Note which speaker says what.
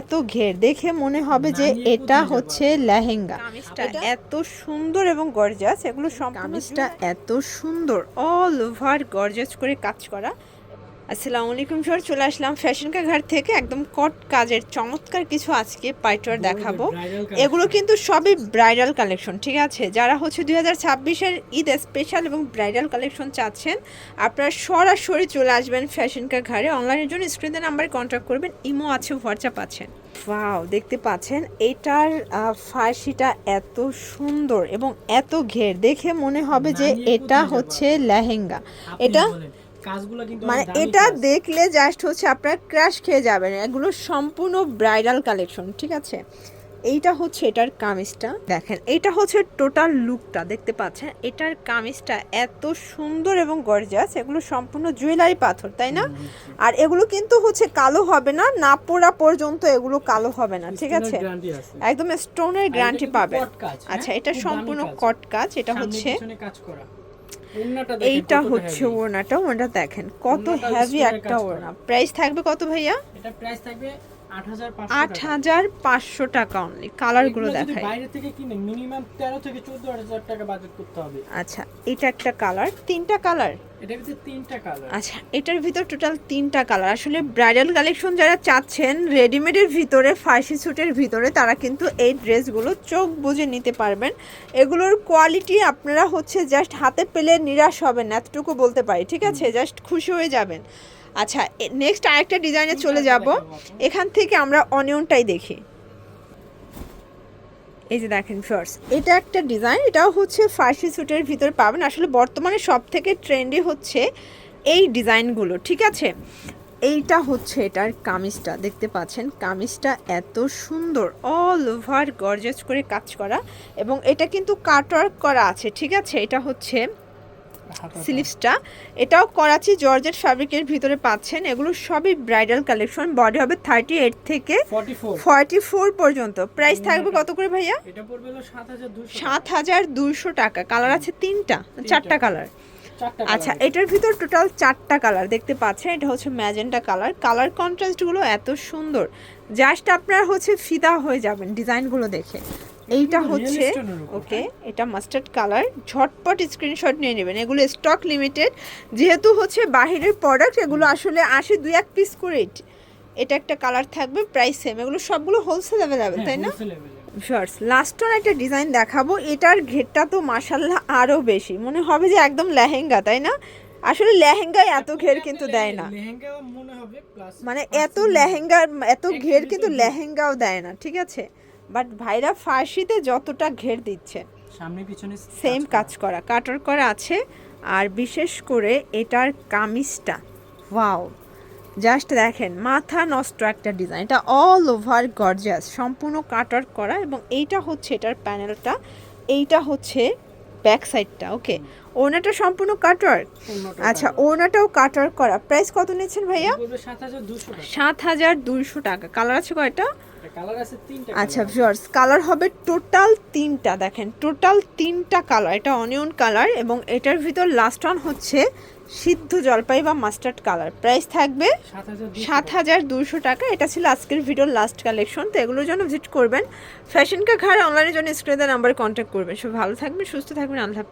Speaker 1: এত ঘের। দেখে মনে হবে যে এটা হচ্ছে লেহেঙ্গা। এত সুন্দর এবং গর্জাস। এগুলো সব কামিজটা এত সুন্দর। অল ওভার গর্জাস করে কাজ করা। আসসালামু আলাইকুম স্যার চলে আসলাম ফ্যাশন কা ঘাট থেকে। একদম কট কাজের চমৎকার কিছু আজকে পাইটওয়ার দেখাবো। এগুলো কিন্তু সবই ব্রাইডাল কালেকশন ঠিক আছে? যারা হচ্ছে দুই হাজার ছাব্বিশের ঈদ স্পেশাল এবং ব্রাইডাল কালেকশন চাচ্ছেন আপনারা সরাসরি চলে আসবেন ফ্যাশন কা ঘাড়ে অনলাইনের জন্য স্ক্রিনে নাম্বারে কন্ট্যাক্ট করবেন ইমো আছে হোয়াটসঅ্যাপ আছেন ওয়াও দেখতে পাচ্ছেন এটার ফার্সিটা এত সুন্দর এবং এত ঘের। দেখে মনে হবে যে এটা হচ্ছে লেহেঙ্গা। এটা
Speaker 2: কাজগুলো কিন্তু
Speaker 1: মানে এটা দেখলে জাস্ট হচ্ছে আপনার ক্র্যাশ খেয়ে যাবেন। এগুলো সম্পূর্ণ ব্রাইডাল কালেকশন ঠিক আছে? এইটা হচ্ছে এটার কামিজটা দেখেন। এটা হচ্ছে টোটাল লুকটা দেখতে পাচ্ছেন? এটার কামিজটা এত সুন্দর এবং গর্জাস এগুলো সম্পূর্ণ জুয়েলারি পাথর তাই না? আর এগুলো কিন্তু হচ্ছে কালো হবে না না পোড়া পর্যন্ত এগুলো কালো হবে না ঠিক আছে। একদম স্টোনের গ্যারান্টি
Speaker 2: হ্যাঁ?
Speaker 1: আচ্ছা এটা সম্পূর্ণ কট কাজ এটা হচ্ছে
Speaker 2: কাজ করা।
Speaker 1: এইটা হচ্ছে। ওড়নাটা ওড়নাটা দেখেন কত হেভি একটা ওড়না। প্রাইস থাকবে কত ভাইয়া?
Speaker 2: এটা প্রাইস থাকবে 8500
Speaker 1: আট হাজার পাঁচশো টাকা। অনলি কালারগুলো দেখাই।
Speaker 2: বাইরে থেকে কিনে মিনিমাম 13 থেকে 14000 টাকা বাজেট করতে হবে।
Speaker 1: আচ্ছা এটা একটা কালার তিনটা কালার
Speaker 2: এটার ভিতরে তিনটা কালার
Speaker 1: আচ্ছা এটার ভিতর টোটাল তিনটা কালার আসলে ব্রাইডাল কালেকশন যারা চাচ্ছেন রেডিমেডের ভিতরে ফার্সি স্যুটের ভিতরে তারা কিন্তু এই ড্রেসগুলো চোখ বুজে নিতে পারবেন। এগুলোর কোয়ালিটি আপনারা হচ্ছে জাস্ট হাতে পেলে নিরাশ হবেন এতটুকু বলতে পারি ঠিক আছে? জাস্ট খুশি হয়ে যাবেন। আচ্ছা নেক্সট আরেকটা ডিজাইনে চলে যাব। এখান থেকে আমরা অনিয়নটাই দেখি। এই যে দেখেন ফার্স্ট এটা একটা ডিজাইন এটাও হচ্ছে ফার্সি স্যুটের ভিতরে পাবেন। আসলে বর্তমানে সব থেকে ট্রেন্ডি হচ্ছে এই ডিজাইনগুলো ঠিক আছে? এইটা হচ্ছে এটার কামিজটা, দেখতে পাচ্ছেন? কামিজটা এত সুন্দর অল ওভার গর্জাস করে কাজ করা। এবং এটা কিন্তু কাটওয়ার্ক করা আছে, ঠিক আছে? এটা হচ্ছে স্লিভসটা। এটাও করাচি জর্জেট ফ্যাব্রিকের ভিতরে পাচ্ছেন। এগুলো সবই ব্রাইডাল কালেকশন। বডি হবে থার্টি এইট থেকে
Speaker 2: 44
Speaker 1: ফর্টি ফোর পর্যন্ত প্রাইস থাকবে কত করে ভাইয়া?
Speaker 2: এটা পড়বে হলো 7200
Speaker 1: সাত হাজার দুইশো টাকা। কালার আছে তিনটা। চারটা কালার আচ্ছা এটার ভিতর টোটাল চারটা কালার দেখতে পাচ্ছেন। এটা হচ্ছে ম্যাজেন্টা কালার কালার কন্ট্রাস্টগুলো এত সুন্দর। জাস্ট আপনার হচ্ছে ফিদা হয়ে যাবেন ডিজাইনগুলো দেখে। এইটা হচ্ছে ওকে এটা মাস্টার্ড কালার ঝটপট স্ক্রিনশট নিয়ে নেবেন। এগুলো স্টক লিমিটেড যেহেতু হচ্ছে বাহিরের প্রোডাক্ট এগুলো আসলে আসে দুই এক পিস করে এটা। একটা কালার থাকবে প্রাইস সেম এগুলো সবগুলো হোলসেল অ্যাভেলেবেল
Speaker 2: হ্যাঁ,
Speaker 1: তাই না। শর্টস লাস্ট ওয়ান একটা ডিজাইন দেখাবো। এটার ঘেরটা তো মাসাল্লাহ আরও বেশি। মনে হবে যে একদম লেহেঙ্গা তাই না? আসলে লেহেঙ্গায় এত ঘের কিন্তু দেয় না।
Speaker 2: মনে
Speaker 1: মানে এত লেহেঙ্গার এত ঘের কিন্তু লেহেঙ্গাও দেয় না ঠিক আছে? বাট ভাইরা ফার্সিতে যতটা ঘের দিচ্ছে।
Speaker 2: সামনে পিছনে
Speaker 1: সেম কাজ করা। কাটার করা আছে। আর বিশেষ করে এটার কামিজটা। ওয়াও জাস্ট দেখেন মাথা নষ্ট একটা ডিজাইন এটা অল ওভার গর্জাস সম্পূর্ণ কাটার করা এবং এইটা হচ্ছে এটার প্যানেলটা এইটা হচ্ছে ব্যাক সাইডটা ওকে ওনাটা সম্পূর্ণ কাটার? আচ্ছা ওনাটাও কাটার করা। প্রাইস কত নিচ্ছেন ভাইয়া?
Speaker 2: পড়বে 7200 টাকা।
Speaker 1: সাত হাজার দুশো টাকা। কালার আছে কয়টা? আচ্ছা। ভিউয়ার্স কালার হবে টোটাল তিনটা দেখেন টোটাল তিনটা কালার এটা অনিয়ন কালার এবং এটার ভিতর লাস্ট ওয়ান হচ্ছে সিদ্ধ জলপাই বা মাস্টার্ড কালার প্রাইস থাকবে সাত হাজার দুশো টাকা এটা ছিল আজকের ভিডিওর লাস্ট কালেকশন তো এগুলোর জন্য ভিজিট করবেন ফ্যাশন কা ঘর অনলাইনের জন্য স্ক্রিনে নাম্বারে কন্ট্যাক্ট করবেন সব ভালো থাকবেন সুস্থ থাকবেন আল্লাহ।